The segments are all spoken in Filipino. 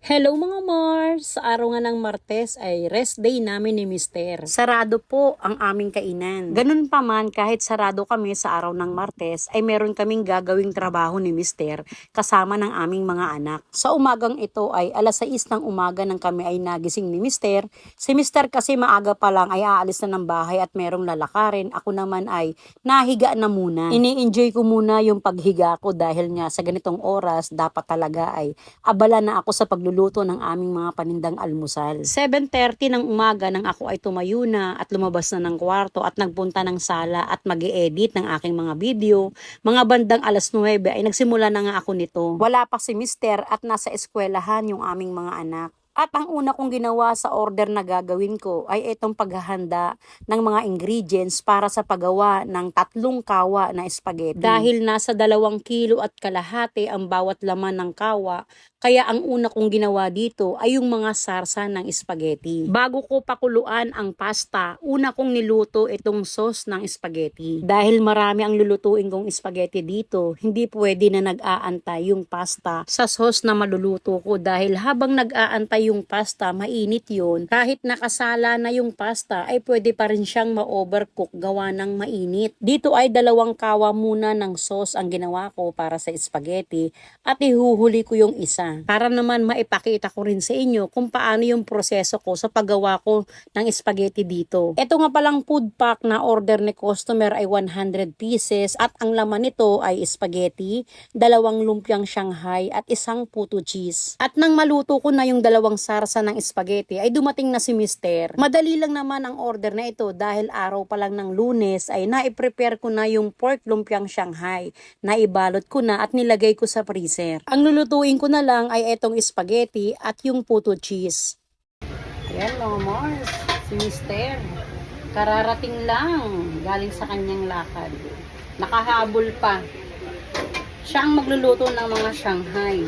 Hello mga Mars! Sa araw nga ng Martes ay rest day namin ni Mister. Sarado po ang aming kainan. Ganun pa man kahit sarado kami sa araw ng Martes ay meron kaming gagawing trabaho ni Mister kasama ng aming mga anak. Sa umagang ito ay alas 6 ng umaga nang kami ay nagising ni Mister. Si Mister kasi maaga pa lang ay aalis na ng bahay at merong lalakarin. Ako naman ay nahiga na muna. Ini-enjoy ko muna yung paghiga ko dahil nga sa ganitong oras dapat talaga ay abala na ako sa pagluluto ng aming mga panindang almusal. 7.30 ng umaga nang ako ay tumayo na at lumabas na ng kwarto at nagpunta ng sala at mag edit ng aking mga video. Mga bandang alas 9 ay nagsimula na nga ako nito. Wala pa si mister at nasa eskwelahan yung aming mga anak. At ang una kong ginawa sa order na gagawin ko ay itong paghahanda ng mga ingredients para sa paggawa ng tatlong kawa na spaghetti. Dahil nasa dalawang kilo at kalahati ang bawat laman ng kawa, kaya ang una kong ginawa dito ay yung mga sarsa ng spaghetti. Bago ko pakuluan ang pasta, una kong niluto itong sauce ng spaghetti. Dahil marami ang lulutuin kong spaghetti dito, hindi pwede na nag-aantay yung pasta sa sauce na maluluto ko dahil habang nag-aantay yung pasta, mainit yun. Kahit nakasala na yung pasta, ay pwede pa rin siyang ma-overcook gawa ng mainit. Dito ay dalawang kawa muna ng sauce ang ginawa ko para sa spaghetti at ihuhuli ko yung isa para naman maipakita ko rin sa inyo kung paano yung proseso ko sa paggawa ko ng spaghetti dito. Ito nga palang food pack na order ni customer ay 100 pieces at ang laman nito ay spaghetti, dalawang lumpiang Shanghai at isang puto cheese. At nang maluto ko na yung dalawang sarsa ng spaghetti ay dumating na si Mister. Madali lang naman ang order na ito dahil araw pa lang ng lunes ay naiprepare ko na yung pork lumpiang Shanghai. Naibalot ko na at nilagay ko sa freezer. Ang lulutuin ko na lang ay etong spaghetti at yung puto cheese. Mga Mars, si Mister. Kararating lang galing sa kanyang lakad. Nakahabol pa. Siya ang magluluto ng mga Shanghai.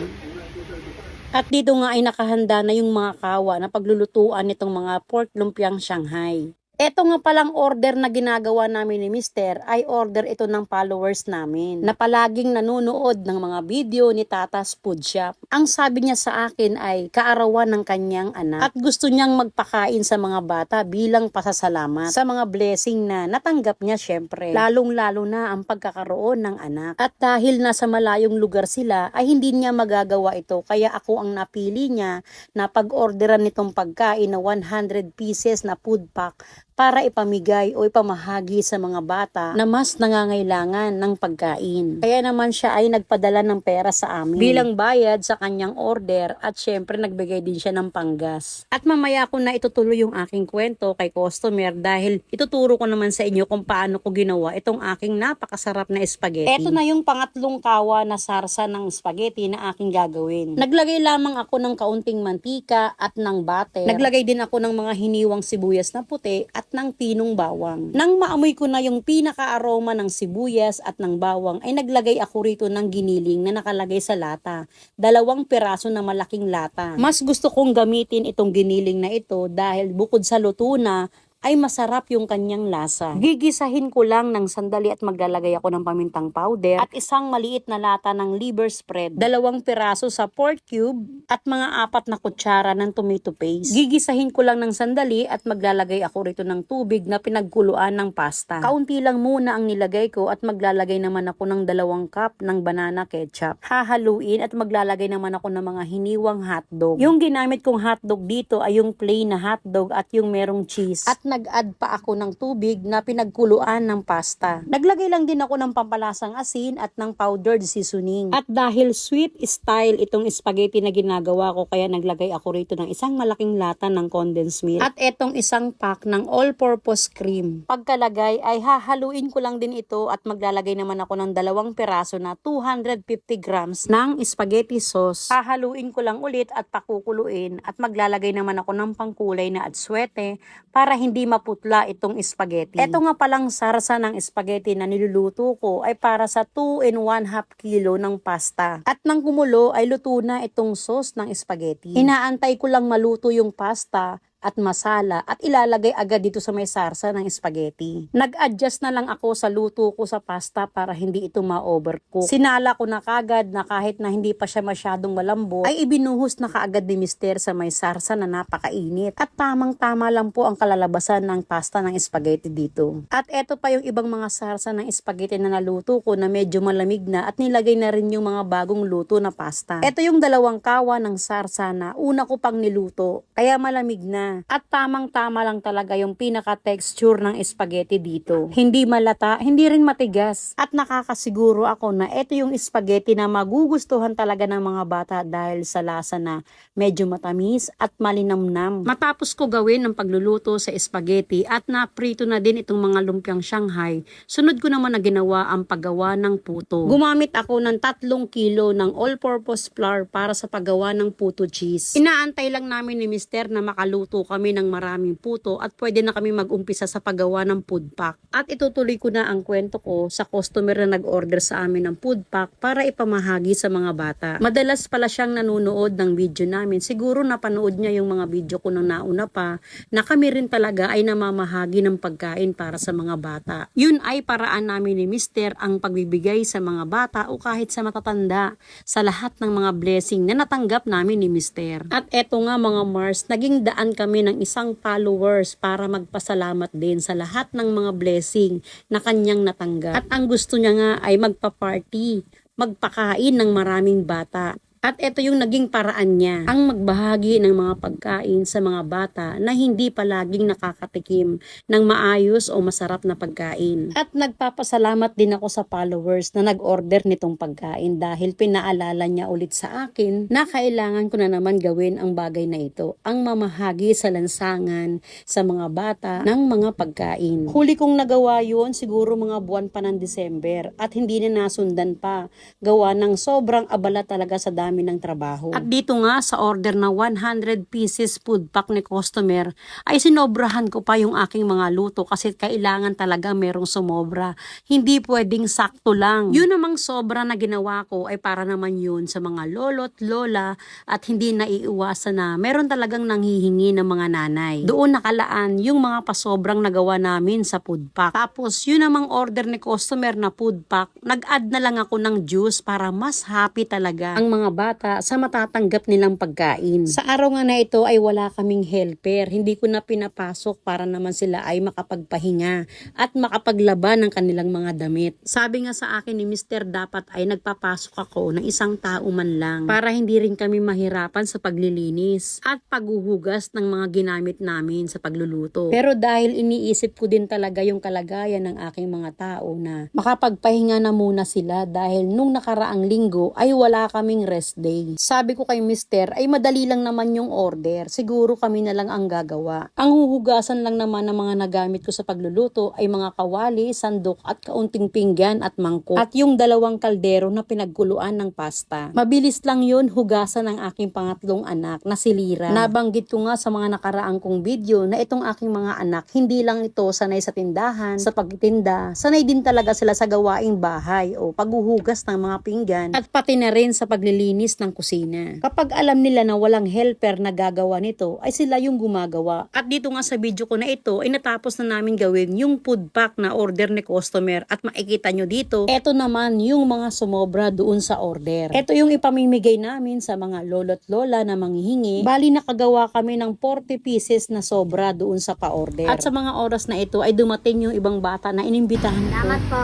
At dito nga ay nakahanda na yung mga kawa na paglulutuan nitong mga pork lumpiang Shanghai. Ito nga palang order na ginagawa namin ni Mister ay order ito ng followers namin na palaging nanonood ng mga video ni Tata's Food Shop. Ang sabi niya sa akin ay kaarawan ng kanyang anak at gusto niyang magpakain sa mga bata bilang pasasalamat sa mga blessing na natanggap niya syempre. Lalong-lalo na ang pagkakaroon ng anak. At dahil nasa malayong lugar sila ay hindi niya magagawa ito kaya ako ang napili niya na pag-orderan nitong pagkain na 100 pieces na food pack para ipamigay o ipamahagi sa mga bata na mas nangangailangan ng pagkain. Kaya naman siya ay nagpadala ng pera sa amin bilang bayad sa kanyang order at syempre nagbigay din siya ng panggas. At mamaya ko na itutuloy yung aking kwento kay customer dahil ituturo ko naman sa inyo kung paano ko ginawa itong aking napakasarap na spaghetti. Ito na yung pangatlong kawa na sarsa ng spaghetti na aking gagawin. Naglagay lamang ako ng kaunting mantika at ng butter. Naglagay din ako ng mga hiniwang sibuyas na puti at ng pinong bawang. Nang maamoy ko na yung pinaka-aroma ng sibuyas at ng bawang ay naglagay ako rito ng giniling na nakalagay sa lata. Dalawang piraso na malaking lata. Mas gusto kong gamitin itong giniling na ito dahil bukod sa luto na ay masarap yung kanyang lasa. Gigisahin ko lang ng sandali at maglalagay ako ng pamintang powder at isang maliit na lata ng liver spread, dalawang piraso sa pork cube at mga apat na kutsara ng tomato paste. Gigisahin ko lang ng sandali at maglalagay ako rito ng tubig na pinagkuluan ng pasta. Kaunti lang muna ang nilagay ko at maglalagay naman ako ng dalawang cup ng banana ketchup. Hahaluin at maglalagay naman ako ng mga hiniwang hotdog. Yung ginamit kong hotdog dito ay yung plain na hotdog at yung merong cheese. At nag-add pa ako ng tubig na pinagkuluan ng pasta. Naglagay lang din ako ng pampalasang asin at ng powdered seasoning. At dahil sweet style itong spaghetti na ginagawa ko, kaya naglagay ako rito ng isang malaking lata ng condensed milk. At etong isang pack ng all-purpose cream. Pagkalagay ay hahaluin ko lang din ito at maglalagay naman ako ng dalawang peraso na 250 grams ng spaghetti sauce. Hahaluin ko lang ulit at pakukuluin at maglalagay naman ako ng pangkulay na atswete para hindi maputla itong spaghetti. Ito nga palang sarsa ng spaghetti na niluluto ko ay para sa 2 and 1 half kilo ng pasta. At nang kumulo ay luto na itong sauce ng spaghetti. Inaantay ko lang maluto yung pasta at masala at ilalagay agad dito sa may sarsa ng spaghetti. Nag-adjust na lang ako sa luto ko sa pasta para hindi ito ma-overcook. Sinala ko na kagad na kahit na hindi pa siya masyadong malambot ay ibinuhos na kaagad ni Mister sa may sarsa na napakainit. At tamang-tama lang po ang kalalabasan ng pasta ng spaghetti dito. At eto pa yung ibang mga sarsa ng spaghetti na naluto ko na medyo malamig na at nilagay na rin yung mga bagong luto na pasta. Eto yung dalawang kawa ng sarsa na una ko pang niluto, kaya malamig na. At tamang-tama lang talaga yung pinaka-texture ng spaghetti dito. Hindi malata, hindi rin matigas. At nakakasiguro ako na eto yung spaghetti na magugustuhan talaga ng mga bata dahil sa lasa na medyo matamis at malinamnam. Matapos ko gawin ang pagluluto sa spaghetti at naprito na din itong mga lumpiang Shanghai, sunod ko naman na ginawa ang paggawa ng puto. Gumamit ako ng tatlong kilo ng all-purpose flour para sa paggawa ng puto cheese. Inaantay lang namin ni Mister na makaluto kami ng maraming puto at pwede na kami mag-umpisa sa paggawa ng food pack. At itutuloy ko na ang kwento ko sa customer na nag-order sa amin ng food pack para ipamahagi sa mga bata. Madalas pala siyang nanonood ng video namin. Siguro napanood niya yung mga video ko nung nauna pa na kami rin talaga ay namamahagi ng pagkain para sa mga bata. Yun ay paraan namin ni Mister ang pagbibigay sa mga bata o kahit sa matatanda sa lahat ng mga blessing na natanggap namin ni Mister. At eto nga mga Mars, naging daan kami ng isang followers para magpasalamat din sa lahat ng mga blessing na kanyang natanggap. At ang gusto niya nga ay magpa-party, magpakain ng maraming bata. At ito yung naging paraan niya, ang magbahagi ng mga pagkain sa mga bata na hindi palaging nakakatikim ng maayos o masarap na pagkain. At nagpapasalamat din ako sa followers na nag-order nitong pagkain dahil pinaalala niya ulit sa akin na kailangan ko na naman gawin ang bagay na ito, ang mamahagi sa lansangan sa mga bata ng mga pagkain. Huli kong nagawa yun siguro mga buwan pa ng December at hindi na nasundan pa gawa ng sobrang abala talaga sa dami ng trabaho. At dito nga sa order na 100 pieces food pack ni customer ay sinobrahan ko pa yung aking mga luto kasi kailangan talaga merong sumobra. Hindi pwedeng sakto lang. Yun namang sobra na ginawa ko ay para naman yun sa mga lolo't lola at hindi naiiwasan na meron talagang nanghihingi ng mga nanay. Doon nakalaan yung mga pasobrang nagawa namin sa food pack. Tapos yun namang order ni customer na food pack, nag-add na lang ako ng juice para mas happy talaga ang mga bata sa matatanggap nilang pagkain. Sa araw nga na ito ay wala kaming helper. Hindi ko na pinapasok para naman sila ay makapagpahinga at makapaglaban ng kanilang mga damit. Sabi nga sa akin ni Mr. dapat ay nagpapasok ako ng isang tao man lang para hindi rin kami mahirapan sa paglilinis at paghuhugas ng mga ginamit namin sa pagluluto. Pero dahil iniisip ko din talaga yung kalagayan ng aking mga tao na makapagpahinga na muna sila dahil nung nakaraang linggo ay wala kaming rest day. Sabi ko kay Mister ay madali lang naman yung order. Siguro kami na lang ang gagawa. Ang huhugasan lang naman ng mga nagamit ko sa pagluluto ay mga kawali, sandok at kaunting pinggan at mangkok. At yung dalawang kaldero na pinagkuluan ng pasta. Mabilis lang yun hugasan ng aking pangatlong anak na si Lira. Nabanggit ko nga sa mga nakaraang kong video na itong aking mga anak hindi lang ito sanay sa tindahan, sa pagtitinda, sanay din talaga sila sa gawaing bahay o paghuhugas ng mga pinggan at pati na rin sa paglilinis ng kusina. Kapag alam nila na walang helper na gagawa nito, ay sila yung gumagawa. At dito nga sa video ko na ito, ay natapos na namin gawin yung food pack na order ni customer at makikita nyo dito, eto naman yung mga sumobra doon sa order. Ito yung ipamimigay namin sa mga lolo't lola na manghihingi. Bali nakagawa kami ng 40 pieces na sobra doon sa pa-order. At sa mga oras na ito ay dumating yung ibang bata na inimbitahan ko. Salamat po.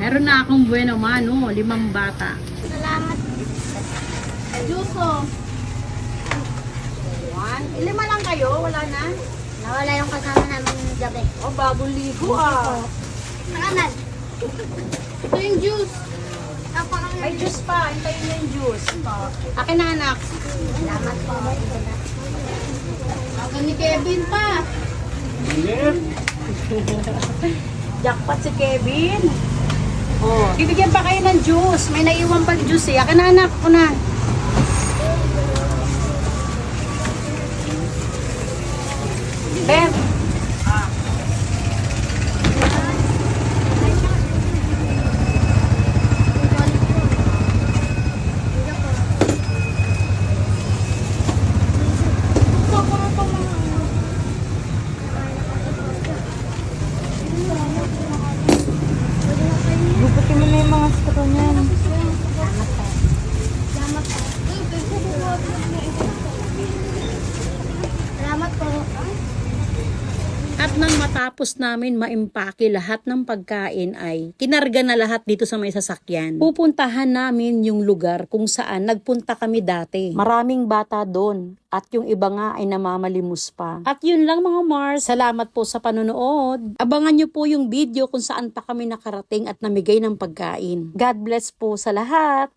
Meron na akong bueno mano, limang bata. Juso. One. Lima lang kayo, wala na? Nawala yung kasama namin ng gabi. Oh, bagong ligo ah. Nakanan. Ito yung juice. Napakang May juice pa, hintayin niyo yung juice. Akin na anak. Salamat po. Ako ni Kevin pa. Jackpot si Kevin. Oh, bibigyan pa kayo ng juice. May naiwan pang juice eh. Akin na anak ko na. Ben. Pagkatapos namin maimpake lahat ng pagkain ay kinarga na lahat dito sa may sasakyan. Pupuntahan namin yung lugar kung saan nagpunta kami dati. Maraming bata doon at yung iba nga ay namamalimos pa. At yun lang mga Mars, salamat po sa panonood. Abangan nyo po yung video kung saan pa kami nakarating at namigay ng pagkain. God bless po sa lahat.